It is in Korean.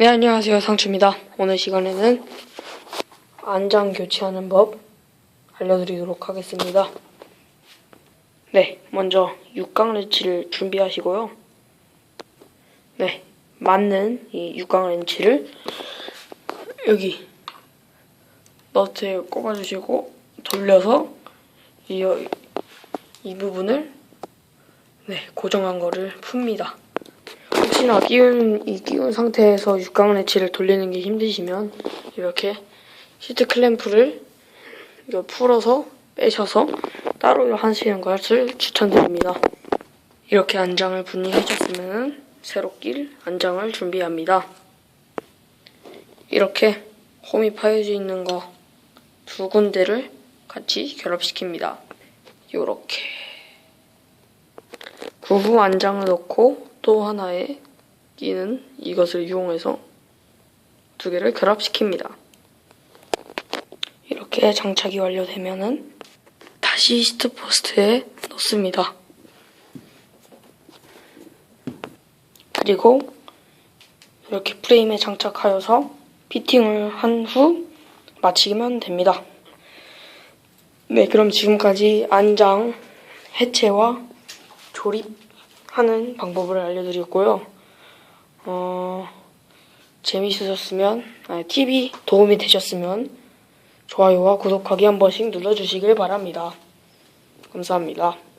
네, 안녕하세요. 상추입니다. 오늘 시간에는 안장 교체하는 법 알려드리도록 하겠습니다. 네, 먼저 육각 렌치를 준비하시고요. 네, 맞는 이 육각 렌치를 여기 너트에 꼽아주시고 돌려서 이, 이 부분을 네, 고정한 거를 풉니다. 혹시나 끼운 이 끼운 상태에서 육각 렌치를 돌리는 게 힘드시면 이렇게 시트 클램프를 풀어서 빼셔서 따로 하시는 것을 추천드립니다. 이렇게 안장을 분리해줬으면 새로 낄 안장을 준비합니다. 이렇게 홈이 파여져 있는 거 두 군데를 같이 결합시킵니다. 이렇게 그후 안장을 넣고 또 하나의 끼는 이것을 이용해서 두 개를 결합시킵니다. 이렇게 장착이 완료되면은 다시 시트 포스트에 넣습니다. 그리고 이렇게 프레임에 장착하여서 피팅을 한 후 마치면 됩니다. 네, 그럼 지금까지 안장 해체와 조립하는 방법을 알려드렸고요. 어, 재미있으셨으면, 아니, TV 도움이 되셨으면 좋아요와 구독하기 한 번씩 눌러주시길 바랍니다. 감사합니다.